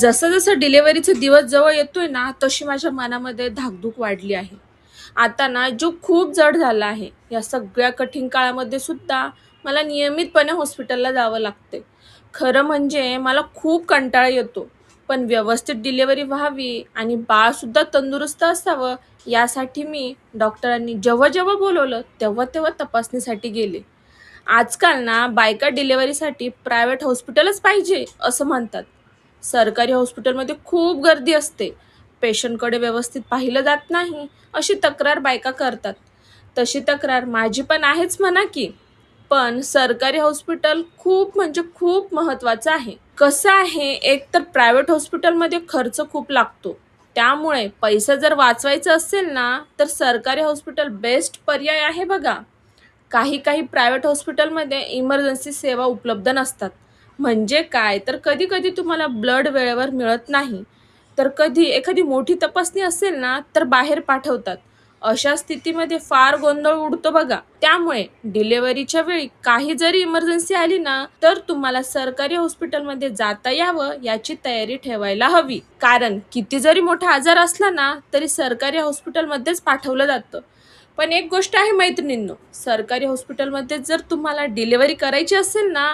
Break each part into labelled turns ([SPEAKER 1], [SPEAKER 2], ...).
[SPEAKER 1] जसं जसं डिलेवरीचा दिवस जवळ येतोय ना तशी माझ्या मनामध्ये धाकधूक वाढली आहे. आता ना जो खूप जड झाला आहे या सगळ्या कठीण काळामध्ये सुद्धा मला नियमितपणे हॉस्पिटलला जावं लागते खरं म्हणजे मला खूप कंटाळा येतो पण व्यवस्थित डिलेवरी व्हावी आणि बाळसुद्धा तंदुरुस्त असावं यासाठी मी डॉक्टरांनी जेव्हा जेव्हा बोलवलं तेव्हा तेव्हा तपासणीसाठी गेले. आजकाल ना बायका डिलेवरीसाठी प्रायव्हेट हॉस्पिटलच पाहिजे असं म्हणतात. सरकारी हॉस्पिटलमध्ये खूप गर्दी असते. पेशंटकडे व्यवस्थित पाहिलं जात नाही अशी तक्रार बायका करतात. तशी तक्रार माझी पण आहेच म्हणा की पण सरकारी हॉस्पिटल खूप म्हणजे खूप महत्त्वाचं आहे. कसं आहे एक तर प्रायव्हेट हॉस्पिटलमध्ये खर्च खूप लागतो. त्यामुळे पैसा जर वाचवायचा असेल ना तर सरकारी हॉस्पिटल बेस्ट पर्याय आहे बघा. काही काही प्रायव्हेट हॉस्पिटलमध्ये इमर्जन्सी सेवा उपलब्ध नसतात. म्हणजे काय? तर कधी कधी तुम्हाला ब्लड वेळेवर मिळत नाही. तर कधी एखादी मोठी तपासणी असेल ना तर बाहेर पाठवतात. अशा स्थितीमध्ये फार गोंधळ उडतो बघा. त्यामुळे डिलेवरीच्या वेळी काही जरी इमर्जन्सी आली ना तर तुम्हाला सरकारी हॉस्पिटलमध्ये जाता यावं याची तयारी ठेवायला हवी. कारण किती जरी मोठा आजार असला ना तरी सरकारी हॉस्पिटलमध्येच पाठवलं जातं. पण एक गोष्ट आहे मैत्रिणींनो सरकारी हॉस्पिटलमध्ये जर तुम्हाला डिलिव्हरी करायची असेल ना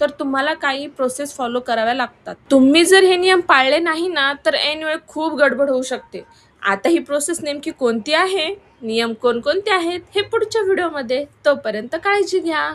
[SPEAKER 1] तर तुम्हाला काही प्रोसेस फॉलो कराव्या लागतात. तुम्ही जर हे नियम पाळले नाही ना तर ऐन वेळ खूप गडबड होऊ शकते. आता ही प्रोसेस नेमकी कोणती आहे? नियम कोणकोणते आहेत? हे पुढच्या व्हिडिओमध्ये तोपर्यंत काळजी घ्या.